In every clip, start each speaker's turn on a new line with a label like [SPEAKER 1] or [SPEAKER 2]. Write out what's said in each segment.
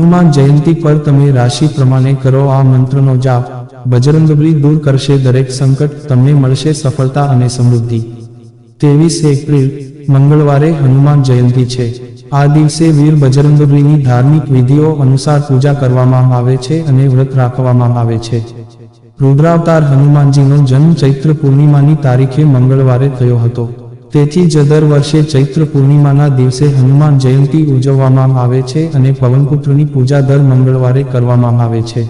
[SPEAKER 1] હનુમાન જયંતી પર તમે રાશિ પ્રમાણે કરો આ મંત્રનો જાપ. બજરંગબલી દૂર કરશે દરેક સંકટ, તમને મળશે સફળતા અને સમૃદ્ધિ. ત્રેવીસ એપ્રિલ, મંગળવારે હનુમાન જયંતિ છે. આ દિવસે વીર બજરંગબલીની ધાર્મિક વિધિઓ અનુસાર પૂજા કરવામાં આવે છે અને વ્રત રાખવામાં આવે છે. રુદ્રાવતાર હનુમાનજીનો જન્મ ચૈત્ર પૂર્ણિમાની તારીખે મંગળવારે થયો હતો. તેથી જ દર વર્ષે ચૈત્ર પૂર્ણિમાના દિવસે હનુમાન જયંતી ઉજવવામાં આવે છે અને પવનપુત્રની પૂજા દર મંગળવારે કરવામાં આવે છે.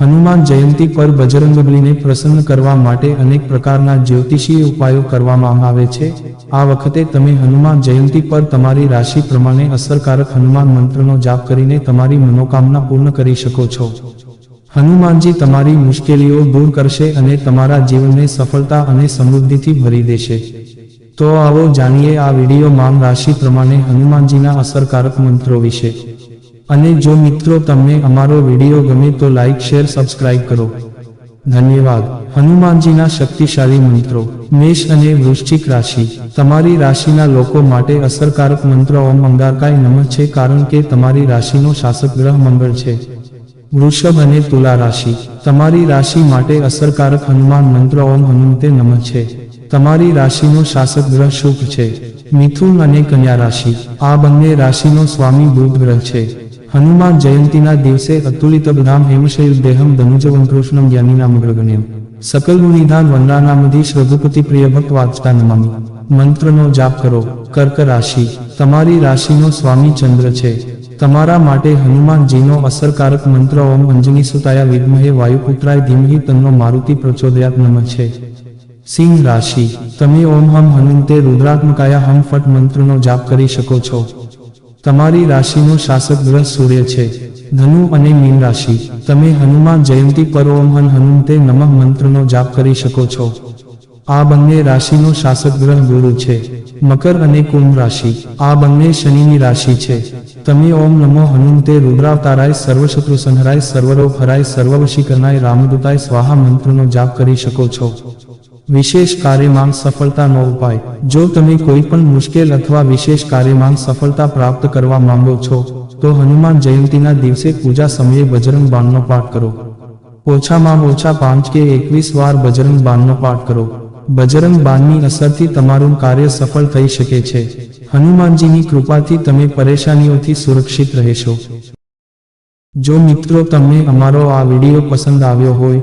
[SPEAKER 1] હનુમાન જયંતી પર બજરંગબલીને પ્રસન્ન કરવા માટે અનેક પ્રકારના જ્યોતિષીય ઉપાયો કરવામાં આવે છે. આ વખતે તમે હનુમાન જયંતી પર તમારી રાશિ પ્રમાણે અસરકારક હનુમાન મંત્રનો જાપ કરીને તમારી મનોકામના પૂર્ણ કરી શકો છો. હનુમાનજી તમારી મુશ્કેલીઓ દૂર કરશે અને તમારા જીવનને સફળતા અને સમૃદ્ધિથી ભરી દેશે. તો આવો જાણીએ આ વીડિયો વિડીયોમાં રાશિ પ્રમાણે હનુમાનજીના અસરકારક મંત્રો વિશે. અને જો મિત્રો તમને અમારો વીડિયો ગમે તો લાઈક શેર સબસ્ક્રાઇબ કરો. ધન્યવાદ. હનુમાનજીના શક્તિશાળી મંત્રો, મેષ અને વૃશ્ચિક રાશિ. તમારી રાશિના લોકો માટે અસરકારક મંત્ર ઓમ અંગારકાય નમ છે કારણ કે તમારી રાશિનો શાસક ગ્રહ મંગળ છે. વૃષભ અને તુલા રાશિ. તમારી રાશિ માટે અસરકારક હનુમાન મંત્ર ઓમ હનુમતે નમ છે. તમારી રાશિનો શાસક ગ્રહ શુભ છે. મિથુન અને કન્યા રાશિ, આ બંને રાશિનો સ્વામી બુધ ગ્રહ છે. હનુમાન જયંતીના દિવસે અતુલિત બધામ હેમશૈલ દેહમ ધનુજવંકૃષ્ણમ જ્ઞાનીનામ ગ્રગણ્યમ સકલ મુનિધાન વંદાનામધી રઘુપતિ પ્રિયભક્ત વાચતા નમામી. મંત્રનો જાપ કરો. કર્ક રાશિ, તમારી રાશિનો સ્વામી ચંદ્ર છે. તમારા માટે હનુમાનજીનો અસરકારક મંત્ર ઓમ અંજની સુતાયા વિદ્મહે વાયુપુત્રાય ધીમહી તન્નો મારુતિ પ્રચોદયાત નમ છે. સિંહ રાશિ, તમે ઓમ હમ હનુમતે રુદ્રાત્મકાયા હમ ફટ મંત્રનો જાપ કરી શકો છો. તમારી રાશિનો શાસક ગ્રહ સૂર્ય છે. ધનુ અને મીન રાશિ, તમે હનુમાન જયંતિ પર ઓમ હન હનુમતે નમઃ મંત્રનો જાપ કરી શકો છો. આ બંને રાશિનો શાસક ગ્રહ ગુરુ છે. મકર અને કુંભ રાશિ, આ બંને શનિની રાશિ છે. તમે ઓમ નમો હનુમતે રુદ્રાવતારાય, સર્વશત્રુ સંહરાય સર્વરોપ હરાય સર્વવશીકરણાય રામદૂતાય સ્વાહા મંત્રનો જાપ કરી શકો છો. વિશેષ કાર્યમાં સફળતાનો ઉપાય. જો તમે કોઈ પણ મુશ્કેલ અથવા વિશેષ કાર્યમાં સફળતા પ્રાપ્ત કરવા માંગો છો, તો હનુમાન જયંતીના દિવસે પૂજા સમયે બજરંગ બાણનો પાઠ કરો. ઓછામાં ઓછા પાંચ કે એકવીસ વાર બજરંગ બાણનો પાઠ કરો. બજરંગ બાણની અસરથી તમારું કાર્ય સફળ થઈ શકે છે. હનુમાનજીની કૃપાથી તમે પરેશાનીઓથી સુરક્ષિત રહેશો. જો મિત્રો તમને અમારો આ વીડિયો પસંદ આવ્યો હોય